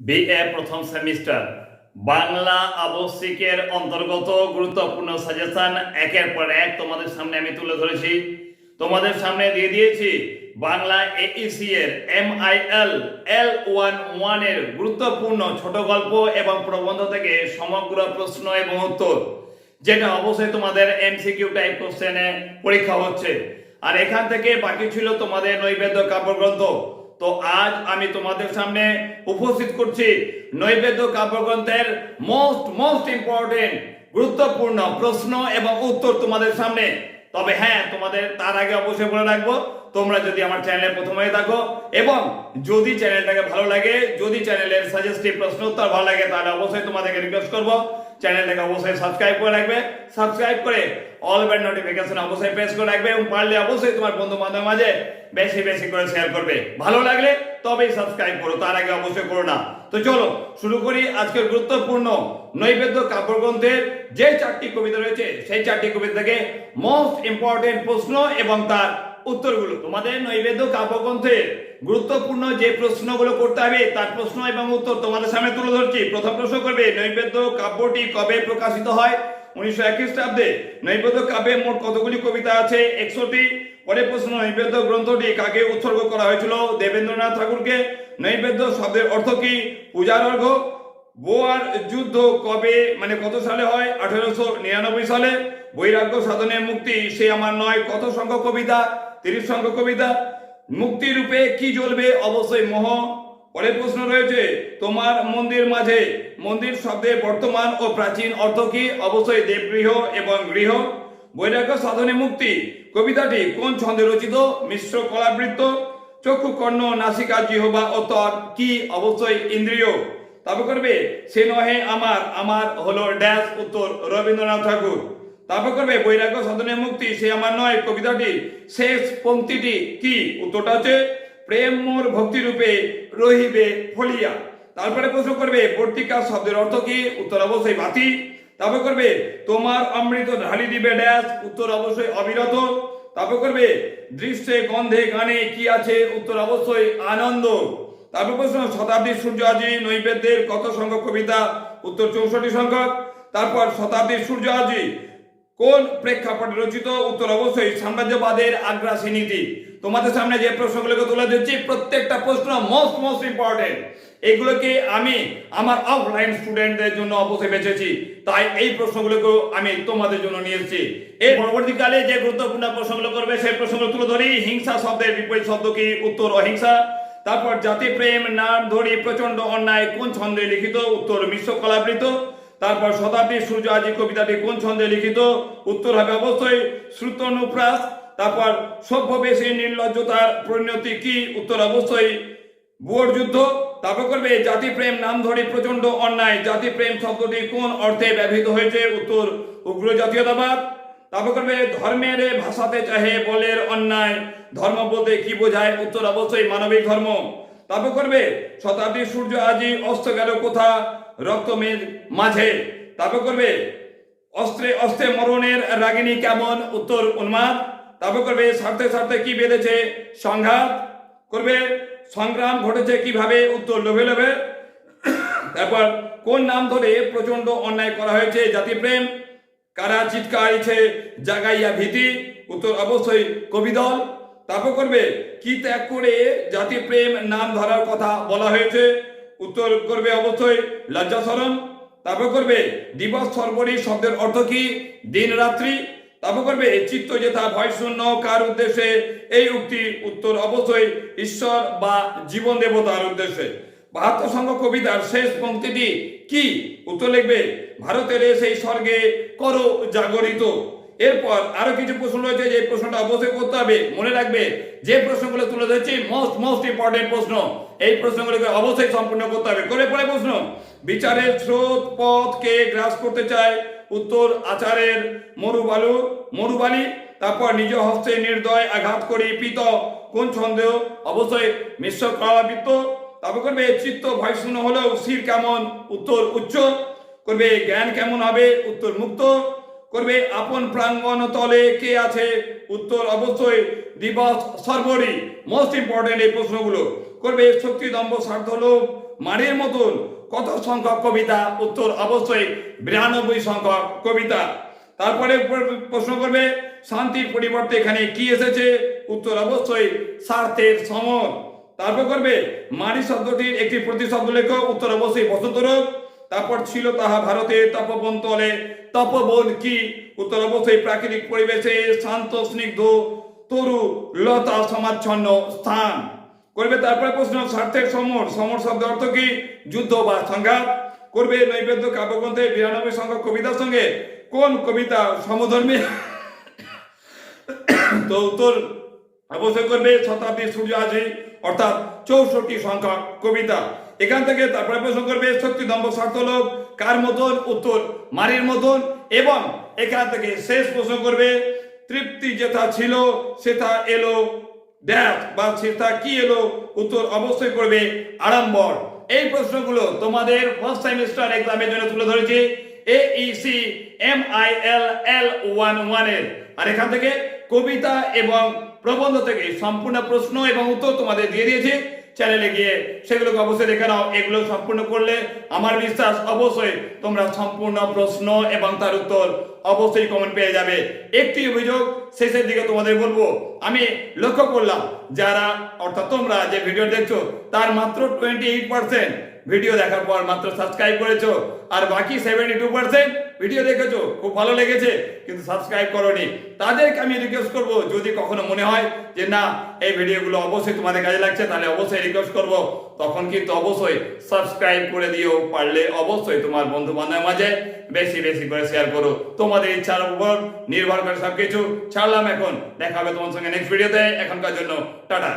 BA প্রথম semester. Bangla আবশ্যিকের অন্তর্গত গুরুত্বপূর্ণ সাজেশন একের পর এক তোমাদের সামনে আমি তুলে ধরেছি। তোমাদের সামনে দিয়ে দিয়েছি বাংলা এইসি এর M I L L one ওয়ানের গুরুত্বপূর্ণ ছোট গল্প এবং প্রবন্ধ থেকে সমগ্র প্রশ্ন এবং উত্তর, যেটা অবশ্যই তোমাদের এমসিকিউ টাইপ কোশ্চেনে পরীক্ষা হচ্ছে। আর এখান থেকে বাকি ছিল তোমাদের নৈবেদ্য কাব্যগ্রন্থ। তো আজ আমি তোমাদের সামনে উপস্থিত করছি নৈবেদ্য কাব্যগ্রন্থের মোস্ট মোস্ট ইম্পর্টেন্ট গুরুত্বপূর্ণ প্রশ্ন এবং উত্তর তোমাদের সামনে। তবে হ্যাঁ তোমাদের তার আগে অবশ্যই বলে রাখব, তোমরা যদি আমার চ্যানেলে প্রথম হয়ে থাকো এবং যদি চ্যানেলটাকে ভালো লাগে, যদি চ্যানেলের সাজেস্টিভ প্রশ্ন উত্তর ভালো লাগে, তাহলে অবশ্যই তোমাদেরকে রিকোয়েস্ট করব। চ্যানেলটাকে অবশ্যই সাবস্ক্রাইব করে রাখবে। সাবস্ক্রাইব করে অল বেল নোটিফিকেশন অবশ্যই প্রেস করে রাখবে এবং পারলে অবশ্যই তোমার বন্ধু বান্ধব মাঝে বেশি বেশি করে শেয়ার করবে। ভালো লাগলে তবেই সাবস্ক্রাইব করো, তার আগে অবশ্যই করো না। তো চলো, শুরু করি আজকের গুরুত্বপূর্ণ নৈবেদ্য কাব্যগ্রন্থের যে চারটি কবিতা রয়েছে, সেই চারটি কবিতা থেকে মোস্ট ইম্পর্টেন্ট প্রশ্ন এবং তার উত্তরগুলো। তোমাদের নৈবেদ্য কাব্যগ্রন্থের গুরুত্বপূর্ণ যে প্রশ্নগুলো করতে হবে, তার প্রশ্ন এবং উত্তর তোমাদের সামনে তুলে ধরছি। প্রথম প্রশ্ন করবে, নৈবেদ্য কাব্যটি কবে প্রকাশিত হয়? উনিশশো এক খ্রিস্টাব্দে নৈবেদ্য কাব্যে মোট কতগুলি কবিতা আছে? একশোটি। পরে প্রশ্ন, নৈবেদ্য গ্রন্থটি কাকে উৎসর্গ করা হয়েছিল? দেবেন্দ্রনাথ ঠাকুরকে। নৈবেদ্য শব্দের অর্থ কি? পূজার অর্ঘ। বোয়ার যুদ্ধ কবে মানে কত সালে হয়? আঠেরোশো নিরানব্বই সালে। বৈরাগ্য সাধনে মুক্তি, সে আমার নয়। কত সংখ্যক কবিতা? তিরিশ সংখ্যক কবিতা। মুক্তি রূপে কি জ্বলবে? অবশ্যই মোহ। পরের প্রশ্ন রয়েছে, তোমার মন্দির মাঝে মন্দির শব্দের বর্তমান ও প্রাচীন অর্থ কি? অবশ্যই দেবগৃহ এবং গৃহ। বৈরাগ্য সাধনে মুক্তি। কবিতাটি কোন ছন্দে রচিত? মিশ্র কলাবৃত্ত। চক্ষু কর্ণ, নাসিকা, জিহবা ও ত্বক কি? অবশ্যই ইন্দ্রিয়। তারপর করবে, সে নহে আমার আমার হলো ড্যাশ। উত্তর রবীন্দ্রনাথ ঠাকুর। তারপর করবে, বৈরাগ্য সাধনে মুক্তি, সে আমার নয়। কবিতাটি শেষ পঙ্ক্তিটি কি? উত্তরটা হচ্ছে প্রেম মোর ভক্তি রূপে রহিবে ফলিয়া। তারপরে প্রশ্ন করবে বর্তিকা শব্দের অর্থ কি? উত্তর অবশ্যই বাতি। তারপর করবে, তোমার অমৃত ঢালি দিবে ড্যাশ। উত্তর অবশ্যই অবিরত। তারপর করবে দৃশ্যে গন্ধে গানে কি আছে? উত্তর অবশ্যই আনন্দ। তারপর প্রশ্ন, শতাব্দীর সূর্য আজি নৈবেদ্যের কত সংখ্যক কবিতা? উত্তর চৌষট্টি সংখ্যক। তারপর শতাব্দীর সূর্য আজি কোন প্রেক্ষাপটে রচিত? উত্তর অবশ্যই সাম্রাজ্যবাদের আগ্রাসী নীতি। তোমাদের সামনে যে প্রশ্নগুলোকে তুলে দিচ্ছি প্রত্যেকটা প্রশ্ন মোস্ট মোস্ট ইম্পর্টেন্ট এগুলোকে আমি আমার অফলাইন স্টুডেন্টদের জন্য অবশ্যই বেছেছি। তাই এই প্রশ্নগুলোকেও আমি তোমাদের জন্য নিয়ে এসেছি। এর পরবর্তীকালে যে গুরুত্বপূর্ণ প্রশ্নগুলো করবে, সেই প্রশ্নগুলো তুলে ধরি। হিংসা শব্দের বিপরীত শব্দ কি? উত্তর অহিংসা। তারপর জাতি প্রেম, নাম ধরি প্রচণ্ড অন্যায়, কোন ছন্দে লিখিত? উত্তর মিশ্র কলাবৃত তারপর শতাব্দীর সূর্য আজি কবিতাটি কোন ছন্দে লিখিত? উত্তর হবে অবশ্যই শ্রুতনুপ্রাস। তারপর সভ্য বেশি নির্লজ্জতার পরিণতি কি? উত্তর অবশ্যই বুয়োর যুদ্ধ। তারপর করবে জাতি প্রেম নাম ধরে প্রচণ্ড অন্যায়। জাতি প্রেম শব্দটি কোন অর্থে ব্যবহৃত হয়েছে? উত্তর, উগ্র জাতীয়তাবাদ। তারপর করবে ধর্মের ভাষাতে চাহে বলের অন্যায়। ধর্ম বলতে কি বোঝায়? উত্তর অবশ্যই মানবিক ধর্ম। তারপর করবে শতাব্দী সূর্য আজি অস্ত গেল কোথা? রক্তমের মাঝে। তারপর করবে অস্ত্রে অস্ত্রে মরণের রাগিনী কেমন? উত্তর, উন্মাদ। তারপর করবে স্বার্থে স্বার্থে কি বেঁধেছে? সংঘাত করবে, সংগ্রাম ঘটেছে কীভাবে? উত্তর লোভে লোভে। তারপর কোন নাম ধরে প্রচণ্ড অন্যায় করা হয়েছে? জাতিপ্রেম কারা চিৎকারিছে জাগাইয়া ভীতি। উত্তর অবশ্যই কবিদল। তারপর করবে, কি ত্যাগ করে জাতি প্রেম নাম ধরার কথা বলা হয়েছে? উত্তর করবে অবশ্যই লজ্জাসরণ তারপর করবে, দিবস সর্বরী শব্দের অর্থ কি? দিন রাত্রি। তারপর করবে চিত্ত যেথা ভয় শূন্য, কার উদ্দেশ্যে? এই উক্তি উত্তর অবশ্যই ঈশ্বর বা জীবন দেবতার উদ্দেশ্যে। বাহাত্তর সংঘ কবিতার শেষ পংক্তিটি কি? উত্তর লিখবে, ভারতের সেই স্বর্গে করো জাগরিত। এরপর আরও কিছু প্রশ্ন রয়েছে, যে প্রশ্নটা অবশ্যই করতে হবে। মনে রাখবে, যে প্রশ্নগুলো তুলে ধরছি মোস্ট মোস্ট ইম্পর্টেন্ট প্রশ্ন, এই প্রশ্নগুলোকে অবশ্যই সম্পূর্ণ করতে হবে। করে পরে প্রশ্ন বিচারের স্রোত পথকে গ্রাস করতে চায় উত্তর আচারের মরুবালু, মরুবালি, তারপর নিজ হস্তে নির্দয় আঘাত করি পিত। কোন ছন্দ অবশ্যই মিশ্র কলাবৃত্ত তারপর করবে চিত্ত ভয় শূন্য হলেও শির কেমন? উত্তর উচ্চ। করবে জ্ঞান কেমন হবে? উত্তর মুক্ত। করবে আপন প্রাঙ্গণ তলে কে আছে? উত্তর অবশ্যই দিবস সর্বরি। মোস্ট ইম্পর্টেন্ট এই প্রশ্নগুলো। করবে শক্তি দম্ভ স্বার্থ লোভ মারির মতন কত সংখ্যক কবিতা? উত্তর অবশ্যই বিরানব্বই সংখ্যক কবিতা। তারপরে প্রশ্ন করবে, শান্তির পরিবর্তে এখানে কি এসেছে? উত্তর অবশ্যই স্বার্থের সমর। তারপর করবে মারি শব্দটির একটি প্রতিশব্দ লেখ, উত্তর অবশ্যই বসন্ত রোগ। তারপর ছিল তাহা ভারতের তপবন তলে তপবন কি? উত্তর অবশ্যই প্রাকৃতিক পরিবেশে শান্ত, স্নিগ্ধ, তরু, লতা, সমাচ্ছন্ন স্থান। করবে তারপরে প্রশ্ন, স্বার্থের সমর। সমর শব্দ অর্থ কি? যুদ্ধ বা সংঘাত। করবে নৈবেদ্য কাব্যগ্রন্থে বিরানব্বই সংখ্যক কবিতার সঙ্গে। কোন কবিতা সমধর্মী? তো উত্তর অবশ্যই করবে শতাব্দীর সূর্য আজি অর্থাৎ চৌষট্টি সংখ্যা কবিতা। এখান থেকে তারপরে প্রশ্ন করবে শক্তি দম্ভ স্বার্থলোভ, কার মতন? উত্তর, মারির মতন। এবং এখান থেকে শেষ প্রশ্ন করবে, তৃপ্তি যেটা ছিল সেটা এলো ড্যাশ বা সেটা কি এলো? উত্তর অবশ্যই করবে আড়ম্বর। এই প্রশ্নগুলো তোমাদের ফার্স্ট সেমিস্টার এক্সামের জন্য তুলে ধরেছি। A C M I L L one ওয়ানের আর এখান থেকে কবিতা এবং প্রবন্ধ থেকে সম্পূর্ণ প্রশ্ন এবং উত্তর তোমাদের দিয়ে দিয়েছি। চ্যানেলে গিয়ে সেগুলোকে অবশ্যই দেখে নাও। এগুলো সম্পূর্ণ করলে আমার বিশ্বাস অবশ্যই তোমরা সম্পূর্ণ প্রশ্ন এবং তার উত্তর অবশ্যই কমেন্ট পেয়ে যাবে। একটি অভিযোগ শেষের দিকে তোমাদের বলব। আমি লক্ষ্য করলাম, যারা, অর্থাৎ তোমরা যে ভিডিও দেখছ, তার মাত্র টোয়েন্টি এইট পার্সেন্ট ভিডিও দেখার পর মাত্র সাবস্ক্রাইব করেছ, আর বাকি সেভেন্টি টু পার্সেন্ট ভিডিও দেখেছ? খুব ভালো লেগেছে, কিন্তু সাবস্ক্রাইব করোনি। তাদেরকে আমি রিকোয়েস্ট করব, যদি কখনো মনে হয় যে না, এই ভিডিওগুলো অবশ্যই তোমাদের কাজে লাগছে, তাহলে অবশ্যই রিকোয়েস্ট করব। তখন কিন্তু অবশ্যই সাবস্ক্রাইব করে দিও, পারলে অবশ্যই তোমার বন্ধু বান্ধবের মাঝে বেশি বেশি করে শেয়ার করো। তোমাদের ইচ্ছার উপর নির্ভর করে সবকিছু। ছাড়লাম এখন, দেখা হবে তোমার সঙ্গে নেক্সট ভিডিওতে এখনকার জন্য, টাটা।